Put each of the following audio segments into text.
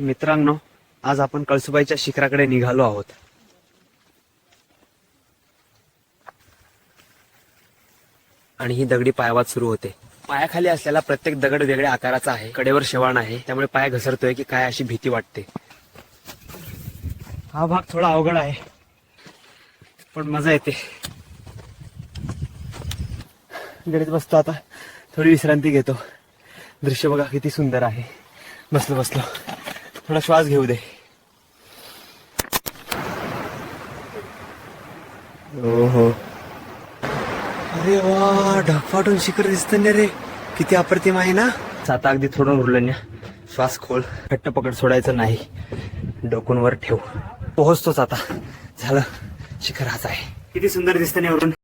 मित्रांनो आज आपण कळसुबाईच्या शिखराकडे निघालो आहोत. आणि ही दगडी पायवाद सुरू होते. पायाखाली असलेला प्रत्येक दगड वेगळ्या आकाराचा आहे. कडेवर शेवाण आहे. त्यामुळे पाय घसरतोय की काय अशी भीती वाटते. हा भाग थोडा अवघड आहे. पण मजा येते. गडीत बसतो आता थोडी विश्रांती घेतो. दृश्य बघा किती सुंदर आहे. बसलो बसलो. थोडा श्वास घेऊ दे. हो अरे वा ढगफाटून शिखर दिसत ना रे. किती अप्रतिम आहे ना? आता अगदी थोडं उरलं ना श्वास खोल. घट्ट पकड सोडायचं नाही. डोकून वर ठेव. पोहोचतोच आता. झालं. शिखर हाच आहे. किती सुंदर दिसतं वरून.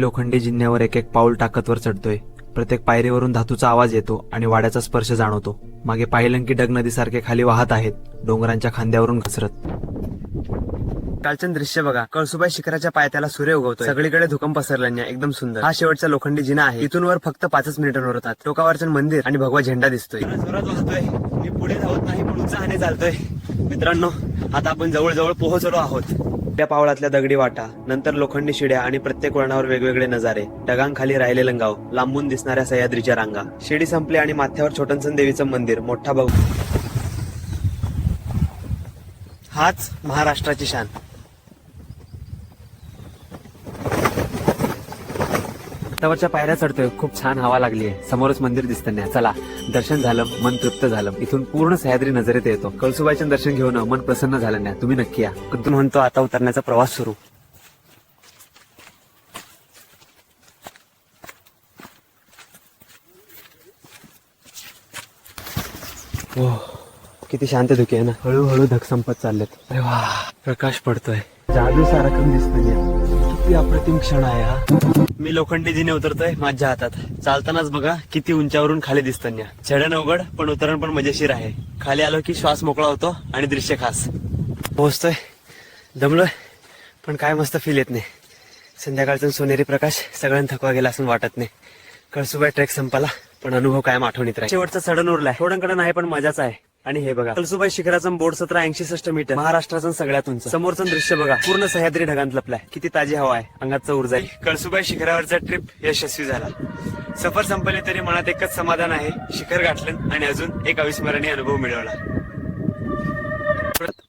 लोखंडी जिन्यावर एक एक पाऊल टाकत वर चढतोय. प्रत्येक पायरीवरून धातूचा आवाज येतो आणि वाड्याचा स्पर्श जाणवतो. मागे पाहिलं की डग नदीसारखे खाली वाहत आहेत. डोंगरांच्या खांद्यावरून घसरत. कालचं दृश्य बघा. कळसुबाई शिखराच्या पायथ्याला सूर्य उगवतो सगळीकडे धुकंप पसरल्याने एकदम सुंदर. हा शेवटचा लोखंडी जिना आहे. इथून वर फक्त पाचच मिनिटांवर होतात टोकावरचं मंदिर आणि भगवा झेंडा दिसतोय. मी पुढे धावत नाही पण उत्साहाने चालतोय. मित्रांनो आता आपण जवळजवळ पोहोचलो आहोत. मोठ्या पावळातल्या दगडी वाटा नंतर लोखंडी शिड्या आणि प्रत्येक वळणावर वेगवेगळे नजारे ढगांखाली राहिलेलं गाव लांबून दिसणाऱ्या सह्याद्रीच्या रांगा. शिडी संपली आणि माथ्यावर छोटनसन देवीचं मंदिर मोठा भाऊ हाच महाराष्ट्राची शान. रस्त्यावरच्या पायऱ्या चढतोय. खूप छान हवा लागली आहे समोरच मंदिर दिसतं चला दर्शन झालं मन तृप्त झालं. इथून पूर्ण सह्याद्री नजरेत येतो. कळसुबाईचं दर्शन घेऊन मन प्रसन्न झालं ना तुम्ही नक्की या. कुठून म्हणतो आता उतरण्याचा प्रवास सुरू? किती शांत धुके आहे ना. हळूहळू धक संपत चाललेत. अरे वा प्रकाश पडतोय. जादू सारखं दिसतोय किती अप्रतिम क्षण आहे हा. मी लोखंडी जिने उतरतोय माझ्या हातात. चालतानाच बघा किती उंचावरून खाली दिसतं चढण अवघड पण उतरण पण मजेशीर आहे. खाली आलो की श्वास मोकळा होतो आणि दृश्य खास. पोहोचतोय. दमलोय पण काय मस्त फील येत नाही. संध्याकाळचा सोनेरी प्रकाश सगळ्यांना थकवा गेला असं वाटत नाही. कळसुबाई ट्रेक संपला पण अनुभव कायम आठवणीत राहील. शेवटचा चढण उरलाय. थोडंकडे नाही पण मजाच आहे. आणि हे बघा. कलसुबाई शिखराचं बोर्ड सतरा ऐंशी सष्ट मीटर. महाराष्ट्राचं सगळ्यात उंच समोरचं दृश्य बघा. पूर्ण सह्याद्री ढगांत लपलाय. किती ताजी हवा आहे. अंगात ऊर्जा आहे कळसुबाई शिखरावरचा ट्रिप यशस्वी झाला. सफर संपली तरी मनात एकच समाधान आहे. शिखर गाठलं आणि अजून एक अविस्मरणीय अनुभव मिळवला.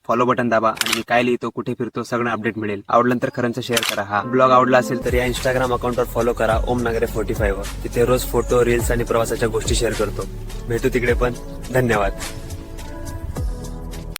फॉलो बटन दाबा आणि मी काय लिहितो कुठे फिरतो सगळं अपडेट मिळेल. आवडलं तर खरंच शेअर करा हा. ब्लॉग आवडला असेल तर या इंस्टाग्राम अकाउंटवर फॉलो करा ओम नगरे फोर्टी फाईव्ह तिथे रोज फोटो रील्स आणि प्रवासाच्या गोष्टी शेअर करतो. भेटू तिकडे पण. धन्यवाद.